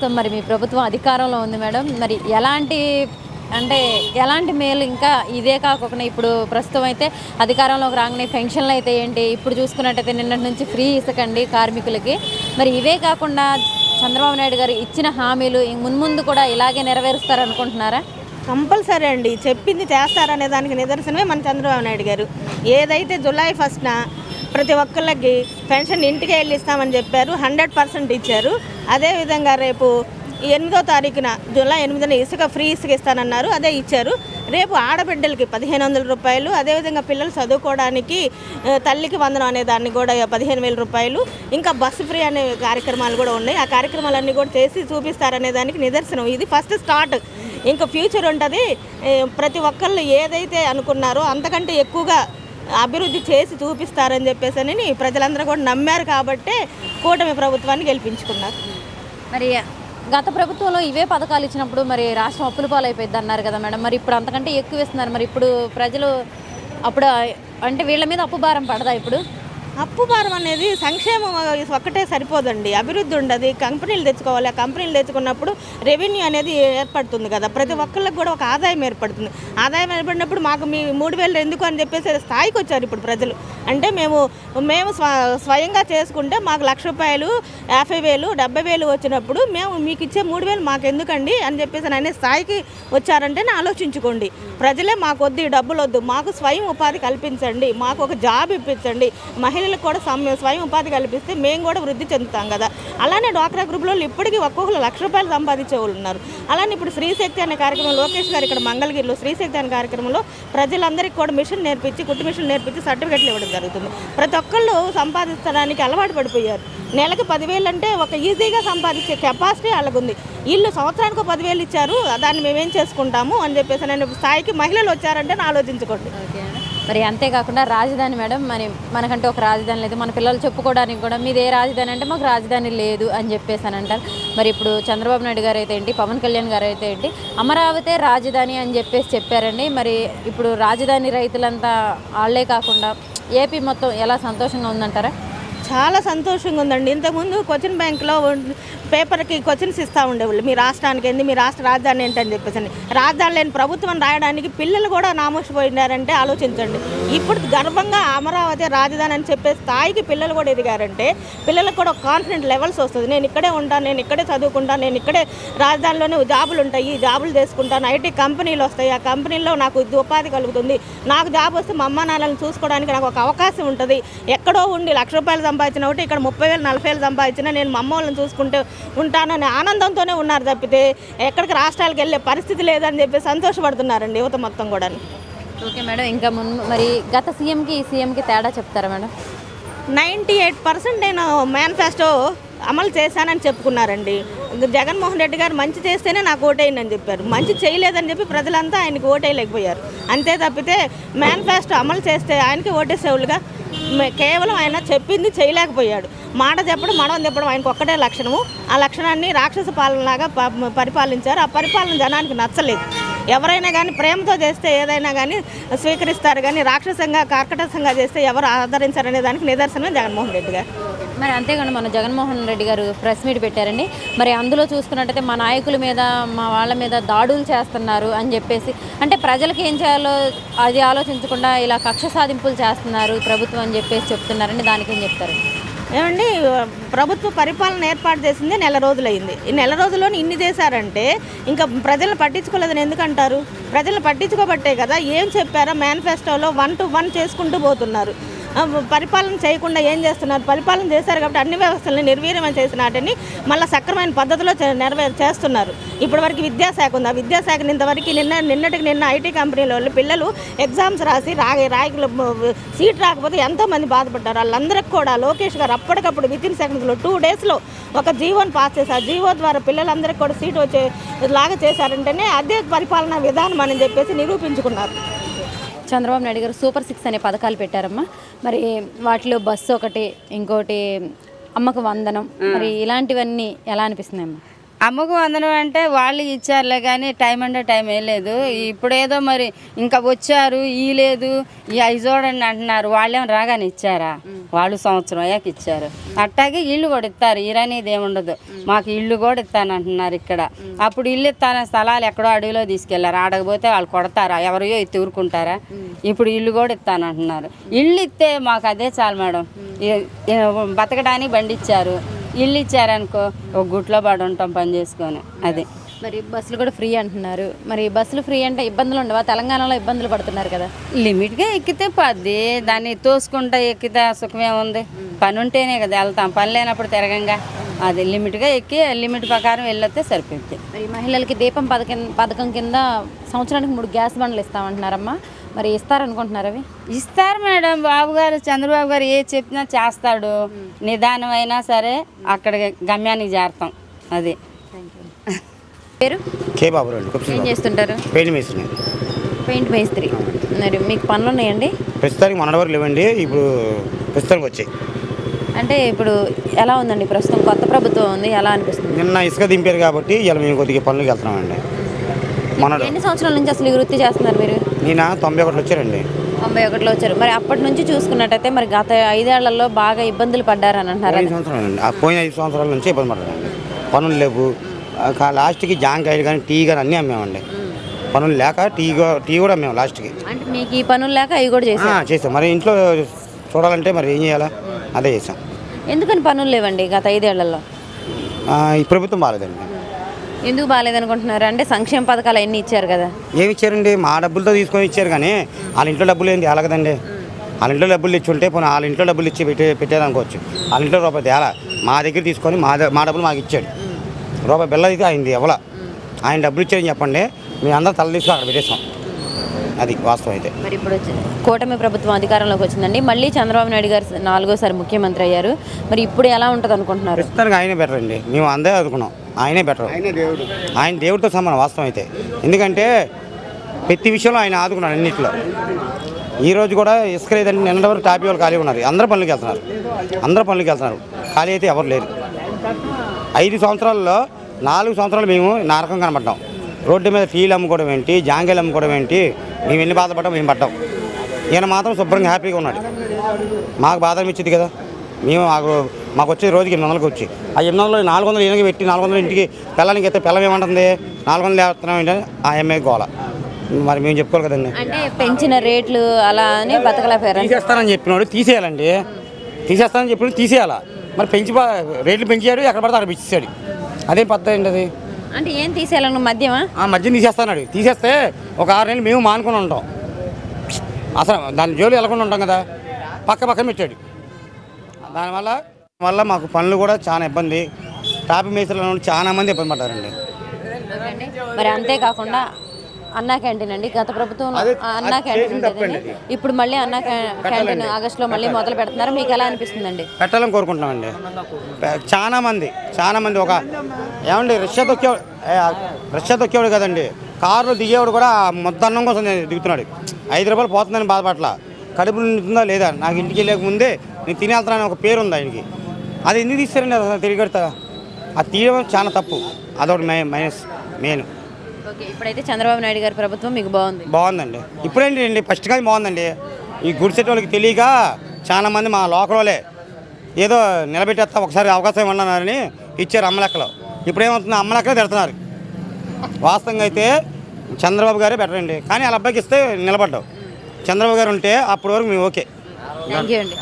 So మరి మీ ప్రభుత్వం అధికారంలో ఉంది మేడం. మరి ఎలాంటి అంటే ఎలాంటి మేలు ఇంకా ఇదే కాకుండా ఇప్పుడు ప్రస్తుతం అయితే అధికారంలోకి రాగానే పెన్షన్లు అయితే ఏంటి? ఇప్పుడు చూసుకున్నట్టయితే నిన్నటి నుంచి ఫ్రీ ఇసకండి కార్మికులకి. మరి ఇవే కాకుండా చంద్రబాబు నాయుడు గారు ఇచ్చిన హామీలు ఇంక మున్ముందు కూడా ఇలాగే నెరవేరుస్తారు అనుకుంటున్నారా కంపల్సరీ అండి. చెప్పింది చేస్తారనే దానికి నిదర్శనమే మన చంద్రబాబు నాయుడు గారు. ఏదైతే జులై ఫస్ట్న ప్రతి ఒక్కళ్ళకి పెన్షన్ ఇంటికి వెళ్ళి ఇస్తామని చెప్పారు హండ్రెడ్ పర్సెంట్ ఇచ్చారు. అదేవిధంగా రేపు ఎనిమిదో తారీఖున జూలై ఎనిమిదిన ఇసుక ఫ్రీ ఇసుక ఇస్తానన్నారు అదే ఇచ్చారు. రేపు ఆడబిడ్డలకి పదిహేను వందల రూపాయలు అదేవిధంగా పిల్లలు చదువుకోవడానికి తల్లికి వందనం అనే దాన్ని కూడా పదిహేను వేల రూపాయలు ఇంకా బస్సు ఫ్రీ అనే కార్యక్రమాలు కూడా ఉన్నాయి. ఆ కార్యక్రమాలన్నీ కూడా చేసి చూపిస్తారనే దానికి నిదర్శనం. ఇది ఫస్ట్ స్టార్ట్. ఇంకా ఫ్యూచర్ ఉంటుంది. ప్రతి ఒక్కళ్ళు ఏదైతే అనుకున్నారో అంతకంటే ఎక్కువగా అభివృద్ధి చేసి చూపిస్తారని చెప్పేసి అని ప్రజలందరూ కూడా నమ్మారు కాబట్టే కూటమి ప్రభుత్వాన్ని గెలిపించుకున్నారు. మరి గత ప్రభుత్వంలో ఇవే పథకాలు ఇచ్చినప్పుడు మరి రాష్ట్రం అప్పుల పాలైపోయింది అన్నారు కదా మేడం. మరి ఇప్పుడు అంతకంటే ఎక్కువ ఇస్తున్నారు మరి ఇప్పుడు ప్రజలు అప్పుడు అంటే వీళ్ళ మీద అప్పు భారం పడదా ఇప్పుడు? అప్పు భారం అనేది సంక్షేమం ఒక్కటే సరిపోదండి. అభివృద్ధి ఉండదు. కంపెనీలు తెచ్చుకోవాలి. ఆ కంపెనీలు తెచ్చుకున్నప్పుడు రెవెన్యూ అనేది ఏర్పడుతుంది కదా. ప్రతి ఒక్కళ్ళకి కూడా ఒక ఆదాయం ఏర్పడుతుంది. ఆదాయం ఏర్పడినప్పుడు మాకు మీ మూడు వేలు ఎందుకు అని చెప్పేసి స్థాయికి వచ్చారు ఇప్పుడు ప్రజలు. అంటే మేము మేము స్వ స్వయంగా చేసుకుంటే మాకు లక్ష రూపాయలు యాభై వేలు డెబ్బై వేలు వచ్చినప్పుడు మేము మీకు ఇచ్చే మూడు వేలు మాకు ఎందుకండి అని చెప్పేసి అనే స్థాయికి వచ్చారంటే ఆలోచించుకోండి. ప్రజలే మాకు వద్దు డబ్బులు వద్దు మాకు స్వయం ఉపాధి కల్పించండి. మాకు ఒక జాబ్ ఇప్పించండి. మహిళ స్త్రీలకు కూడా సమ్- స్వయం ఉపాధి కల్పిస్తే మేము కూడా వృద్ధి చెందుతాం కదా. అలానే డ్వాక్రా గ్రూప్లో ఇప్పటికీ ఒక్కొక్కరు లక్ష రూపాయలు సంపాదించే వాళ్ళు ఉన్నారు. అలానే ఇప్పుడు శ్రీశక్తి అనే కార్యక్రమం లోకేష్ గారు ఇక్కడ మంగళగిరిలో శ్రీశక్తి అనే కార్యక్రమంలో ప్రజలందరికీ కూడా మిషన్ నేర్పించి కుట్టు మిషన్ నేర్పించి సర్టిఫికెట్లు ఇవ్వడం జరుగుతుంది. ప్రతి ఒక్కళ్ళు సంపాదించడానికి అలవాటు పడిపోయారు. నెలకి పదివేలు అంటే ఒక ఈజీగా సంపాదించే కెపాసిటీ అలాగుంది ఇల్లు వీళ్ళు సంవత్సరానికి ఒక పదివేలు ఇచ్చారు దాన్ని మేమేం చేసుకుంటాము అని చెప్పేసి నేను స్థాయికి మహిళలు వచ్చారంటే ఆలోచించుకోండి. మరి అంతేకాకుండా రాజధాని మేడం మరి మనకంటే ఒక రాజధాని లేదు. మన పిల్లలు చెప్పుకోవడానికి కూడా మీది ఏ రాజధాని అంటే మాకు రాజధాని లేదు అని చెప్పేసి అని అంటారు. మరి ఇప్పుడు చంద్రబాబు నాయుడు గారు అయితే ఏంటి పవన్ కళ్యాణ్ గారు అయితే ఏంటి అమరావతి రాజధాని అని చెప్పేసి చెప్పారండి. మరి ఇప్పుడు రాజధాని రైతులంతా వాళ్ళే కాకుండా ఏపీ మొత్తం ఎలా సంతోషంగా ఉందంటారా? చాలా సంతోషంగా ఉందండి. ఇంతకుముందు క్వశ్చన్ బ్యాంక్లో పేపర్కి క్వశ్చన్స్ ఇస్తూ ఉండేవాళ్ళు. మీ రాష్ట్రానికి ఏంది మీ రాష్ట్ర రాజధాని ఏంటని చెప్పేసి రాజధాని లేని ప్రభుత్వం రాయడానికి పిల్లలు కూడా నామోసిపోయినారంటే ఆలోచించండి. ఇప్పుడు గర్వంగా అమరావతి రాజధాని అని చెప్పే స్థాయికి పిల్లలు కూడా ఎదిగారంటే పిల్లలకు కూడా కాన్ఫిడెంట్ లెవెల్స్ వస్తుంది. నేను ఇక్కడే ఉంటాను నేను ఇక్కడే చదువుకుంటాను నేను ఇక్కడే రాజధానిలోనే జాబులు ఉంటాయి జాబులు చేసుకుంటాను ఐటీ కంపెనీలు వస్తాయి. ఆ కంపెనీలో నాకు ఉపాధి కలుగుతుంది. నాకు జాబ్ వస్తే మా అమ్మ నాన్నలను చూసుకోవడానికి నాకు ఒక అవకాశం ఉంటుంది. ఎక్కడో ఉండి లక్ష రూపాయలు సంపాదించిన ఒకటి ఇక్కడ ముప్పై వేలు నలభై వేలు సంపాదించినా నేను మా అమ్మ వాళ్ళని చూసుకుంటే ఉంటానని ఆనందంతోనే ఉన్నారు తప్పితే ఎక్కడికి రాష్ట్రాలకు వెళ్ళే పరిస్థితి లేదని చెప్పి సంతోషపడుతున్నారండి యువత మొత్తం కూడా ఓకే మేడం ఇంకా మున్ మరి గత సీఎంకి ఈ సీఎంకి తేడా చెప్తారా మేడం? నైంటీ ఎయిట్ పర్సెంట్ నేను మేనిఫెస్టో అమలు చేశానని చెప్పుకున్నారండి. జగన్మోహన్ రెడ్డి గారు మంచి చేస్తేనే నాకు ఓటేయండి చెప్పారు. మంచి చేయలేదని చెప్పి ప్రజలంతా ఆయనకి ఓటేయలేకపోయారు. అంతే తప్పితే మేనిఫెస్టో అమలు చేస్తే ఆయనకి ఓటేసేవాళ్ళుగా మే- కేవలం ఆయన చెప్పింది చేయలేకపోయాడు. మాట చెప్పడం మడవం చెప్పడం ఆయనకు ఒక్కటే లక్షణము. ఆ లక్షణాన్ని రాక్షస పాలనలాగా ప- పరిపాలించారు. ఆ పరిపాలన జనానికి నచ్చలేదు. ఎవరైనా కానీ ప్రేమతో చేస్తే ఏదైనా కానీ స్వీకరిస్తారు కానీ రాక్షసంగా కర్కటసంగా చేస్తే ఎవరు ఆదరించారనే దానికి నిదర్శనం జగన్మోహన్ రెడ్డి గారు. మరి అంతేకాదు మన జగన్మోహన్ రెడ్డి గారు ప్రెస్ మీట్ పెట్టారండి. మరి అందులో చూసుకున్నట్టయితే మా నాయకుల మీద మా వాళ్ళ మీద దాడులు చేస్తున్నారు అని చెప్పేసి అంటే ప్రజలకు ఏం చేయాలో అది ఆలోచించకుండా ఇలా కక్ష సాధింపులు చేస్తున్నారు ప్రభుత్వం అని చెప్పేసి చెప్తున్నారండి. దానికి ఏం చెప్తారు ఏమండి ప్రభుత్వ పరిపాలన ఏర్పాటు చేసింది నెల రోజులైంది. ఈ నెల రోజుల్లోనే ఇన్ని చేశారంటే ఇంకా ప్రజలను పట్టించుకోలేదని ఎందుకంటారు? ప్రజలు పట్టించుకోబట్టే కదా ఏం చెప్పారో మేనిఫెస్టోలో వన్ టు వన్ చేసుకుంటూ పోతున్నారు. పరిపాలన చేయకుండా ఏం చేస్తున్నారు? పరిపాలన చేశారు కాబట్టి అన్ని వ్యవస్థలను నిర్వీర్యం చేసిన వాటిని మళ్ళీ సక్రమైన పద్ధతిలో చే- నెరవేర్ చేస్తున్నారు. ఇప్పటివరకు విద్యాశాఖ ఉంది. ఆ విద్యాశాఖ ఇంతవరకు నిన్న నిన్నటికి నిన్న ఐటీ కంపెనీల వాళ్ళు పిల్లలు ఎగ్జామ్స్ రాసి రాగి రాయకులు సీట్ రాకపోతే ఎంతోమంది బాధపడ్డారు. వాళ్ళందరికీ కూడా లోకేష్ గారు అప్పటికప్పుడు విత్ ఇన్ సెకండ్స్లో టూ డేస్లో ఒక జీవోని పాస్ చేశారు. జీవో ద్వారా పిల్లలందరికీ కూడా సీట్ వచ్చే లాగా చేశారంటేనే అదే పరిపాలనా విధానం అని చెప్పేసి నిరూపించుకున్నారు. చంద్రబాబు నాయుడు గారు సూపర్ సిక్స్ అనే పథకాలు పెట్టారమ్మా. మరి వాటిలో బస్సు ఒకటి ఇంకోటి అమ్మకు వందనం మరి ఇలాంటివన్నీ ఎలా అనిపిస్తున్నాయమ్మా? అమ్మకు వందనం అంటే వాళ్ళు ఇచ్చారులే కానీ టైం అంటే టైం వేయలేదు ఇప్పుడేదో మరి ఇంకా వచ్చారు ఈ లేదు ఈ అవి చూడండి అంటున్నారు. వాళ్ళేం రాగానే ఇచ్చారా? వాళ్ళు సంవత్సరం అయ్యాక ఇచ్చారు. అట్టాగే ఇల్లు కూడా ఇస్తారు. ఇరనేది ఏముండదు మాకు ఇల్లు కూడా ఇస్తాను అంటున్నారు ఇక్కడ. అప్పుడు ఇల్లు ఇస్తాన స్థలాలు ఎక్కడో అడవిలో తీసుకెళ్ళారు. ఆడకపోతే వాళ్ళు కొడతారా? ఎవరియో ఎత్తి ఊరుకుంటారా? ఇప్పుడు ఇల్లు కూడా ఇస్తాను అంటున్నారు. ఇల్లు ఇస్తే మాకు అదే చాలు మేడం. బతకడానికి బండి ఇచ్చారు. ఇల్లు ఇచ్చారనుకో ఒక గుట్లో పడి ఉంటాం పని చేసుకొని అది. మరి బస్సులు కూడా ఫ్రీ అంటున్నారు. మరి బస్సులు ఫ్రీ అంటే ఇబ్బందులు ఉండవా? తెలంగాణలో ఇబ్బందులు పడుతున్నారు కదా. లిమిట్గా ఎక్కితే పద్ది దాన్ని తోసుకుంటా ఎక్కితే సుఖమే ఉంది. పని ఉంటేనే కదా వెళ్తాం పని లేనప్పుడు తిరగంగా. అది లిమిట్గా ఎక్కి లిమిట్ ప్రకారం వెళ్ళొస్తే సరిపోద్ది. మరి మహిళలకి దీపం పథకం పథకం కింద సంవత్సరానికి మూడు గ్యాస్ బండ్లు ఇస్తామంటున్నారమ్మా. మరి ఇస్తారనుకుంటున్నారు అవి? ఇస్తారు మేడం. బాబు గారు చంద్రబాబు గారు ఏ చెప్పినా చేస్తాడు. నిదానం అయినా సరే అక్కడ గమ్యానికి చేరతాం అది. పేరు? కే బాబు ఏం చేస్తుంటారు? పెయింట్ మేస్తుంది పెయింట్ మేస్త్రి. మరి మీకు పనులు ఉన్నాయండి ప్రస్తుతానికి మొన్నటి వరకు లేవండి. ఇప్పుడు ప్రస్తుతానికి వచ్చాయి. అంటే ఇప్పుడు ఎలా ఉందండి? ప్రస్తుతం కొత్త ప్రభుత్వం ఉంది. ఎలా అనిపిస్తుంది? నిన్న ఇసుక దింపారు కాబట్టి ఇలా మేము కొద్దిగా పనులకు వెళ్తున్నామండి. మొన్న ఎన్ని సంవత్సరాల నుంచి అసలు ఈ వృత్తి చేస్తున్నారు మీరు? నేను తొంభై ఒకటి వచ్చారండి. తొంభై ఒకటిలో వచ్చారు. మరి అప్పటి నుంచి చూసుకున్నట్టయితే మరి గత ఐదేళ్ళలో బాగా ఇబ్బందులు పడ్డారని అంటున్నారు? ఐదు సంవత్సరాలు అండి. ఆ పోయిన ఐదు సంవత్సరాల నుంచి ఇబ్బంది పడ్డానండి పనులు లేవు. లాస్ట్కి జాంకాయలు కానీ టీ కానీ అన్నీ అమ్మామండి. పనులు లేక టీ టీ కూడా అమ్మాము లాస్ట్కి. అంటే మీకు ఈ పనులు లేక అవి కూడా చేశారు? చేసాం మరి ఇంట్లో చూడాలంటే మరి ఏం చేయాలా? అదే చేసాం ఎందుకని పనులు లేవండి గత ఐదేళ్ళలో? ఈ ప్రభుత్వం బాగాలేదండి. ఎందుకు బాగాలేదనుకుంటున్నారు? అంటే సంక్షేమ పథకాలు అన్నీ ఇచ్చారు కదా? ఏమి ఇచ్చారండి? మా డబ్బులతో తీసుకొని ఇచ్చారు కానీ వాళ్ళ ఇంట్లో డబ్బులు ఏంటి అలాగదండి వాళ్ళ ఇంట్లో డబ్బులు ఇచ్చి ఉంటే పోనీ వాళ్ళ ఇంట్లో డబ్బులు ఇచ్చి పెట్టే పెట్టారనుకోవచ్చు వాళ్ళ ఇంట్లో రూపాయి తేలా. మా దగ్గర తీసుకొని మా మా డబ్బులు మాకు ఇచ్చాడు. రూపాయి బిల్ల అయితే అయింది ఎవల? ఆయన డబ్బులు ఇచ్చారని చెప్పండి. మేము అందరం తల తీసుకొని అక్కడ పెట్టేస్తాం. అది వాస్తవం అయితే. మరి ఇప్పుడు కూటమి ప్రభుత్వం అధికారంలోకి వచ్చిందండి. మళ్ళీ చంద్రబాబు నాయుడు గారు నాలుగోసారి ముఖ్యమంత్రి అయ్యారు. మరి ఇప్పుడు ఎలా ఉంటుంది అనుకుంటున్నారు ప్రస్తుతానికి ఆయనే బెటర్ అండి మేము అందే అనుకున్నాం ఆయనే బెటర్ ఆయన దేవుడితో సమానం వాస్తవం అయితే. ఎందుకంటే ప్రతి విషయంలో ఆయన ఆదుకున్నాడు అన్నింటిలో. ఈ రోజు కూడా ఇసుక లేదంటే నిన్న వరకు టాపీ వాళ్ళు ఖాళీ ఉన్నారు. అందరూ పనులకు వెళ్తున్నారు. అందరూ పనులకు వెళ్తున్నారు. ఖాళీ అయితే ఎవరు లేరు. ఐదు సంవత్సరాల్లో నాలుగు సంవత్సరాలు మేము నరకం కనబడ్డాం. రోడ్డు మీద టీలు అమ్ముకోవడం ఏంటి జాంగీలు అమ్ముకోవడం ఏంటి మేము ఎన్ని బాధపడ్డాం మేము పడ్డాం. ఈయన మాత్రం శుభ్రంగా హ్యాపీగా ఉన్నాడు. మాకు బాధ అనిపించింది కదా. మేము మాకు మాకు వచ్చే రోజుకి ఎనిమిది వందలకి వచ్చి. ఆ ఎనిమిది వందలు నాలుగు వందలు ఈయనకి పెట్టి నాలుగు వందలు ఇంటికి పిల్లలకి అయితే పిల్లం ఏమంటుంది? నాలుగు వందలు వేస్తున్నాం ఏంటని ఆ అమ్మాయి గోల. మరి మేము చెప్పుకోవాలి కదండి. అంటే పెంచిన రేట్లు అలా అని బతకలేపారు తీసేస్తానని చెప్పినాడు తీసేయాలండి. తీసేస్తానని చెప్పిన తీసేయాలా. మరి పెంచి రేట్లు పెంచాడు ఎక్కడ పడితే అక్కడ పెంచేసాడు అదేం పద్ధతి ఏంటి అది? అంటే ఏం తీసేయాలను మద్యమా? ఆ మధ్య తీసేస్తాడు తీసేస్తే ఒక ఆరు నెలలు మేము మానుకొని ఉంటాం. అసలు దాని జోలి వెళ్ళకుండా ఉంటాం కదా. పక్క పక్కన పెట్టాడు. దానివల్ల వల్ల మాకు పనులు కూడా చాలా ఇబ్బంది. ట్రాఫిక్ మేస్త్రులు చాలా మంది ఇబ్బంది పడ్డారండి. మరి అంతేకాకుండా అన్నా క్యాంటీన్ అండి. గత ప్రభుత్వం అన్నా క్యాంటీన్ ఇప్పుడు మళ్ళీ అన్నా క్యా- క్యాంటీన్ ఆగస్టులో మళ్ళీ మొదలు పెడుతున్నారు. మీకు ఎలా అనిపిస్తుందండి? పెట్టాలని కోరుకుంటున్నామండి. చాలా మంది చాలా మంది ఒక ఏమండి రిక్షా తొక్కేవాడు ఏ, రిక్షా తొక్కేవాడు కదండి. కారులో దిగేవాడు కూడా ముద్దన్నం కోసం నేను దిగుతున్నాడు. ఐదు రూపాయలు పోతుందని బాధపట్ల కడుపు నిండుతుందా లేదా? నాకు ఇంటికి వెళ్ళక ముందే నేను తినేళ్తున్నాను ఒక పేరు ఉంది ఆయనకి. అది ఎందుకు తీస్తారండి? అసలు తిరిగడతా అది తీయడం చాలా తప్పు. అదొకటి మైనస్ మెయిన్. ఓకే ఇప్పుడైతే చంద్రబాబు నాయుడు గారి ప్రభుత్వం మీకు బాగుంది. బాగుందండి. ఇప్పుడేంటి అండి? ఫస్ట్ కానీ బాగుందండి. ఈ గుడిసెట్ వాళ్ళకి తెలియక చాలా మంది మా లోకల్ వాళ్ళే ఏదో నిలబెట్టేస్తా ఒకసారి అవకాశం ఇవ్వన్నారని ఇచ్చారు అమ్మలెక్కలో. ఇప్పుడు ఏమవుతుంది అమ్మలెక్కలే తిడుతున్నారు వాస్తవంగా అయితే చంద్రబాబు గారే బెటర్ అండి కానీ వాళ్ళ అబ్బాయికి ఇస్తే నిలబడ్డావు. చంద్రబాబు గారు ఉంటే అప్పటి వరకు మేము ఓకే. థ్యాంక్ యూ అండి.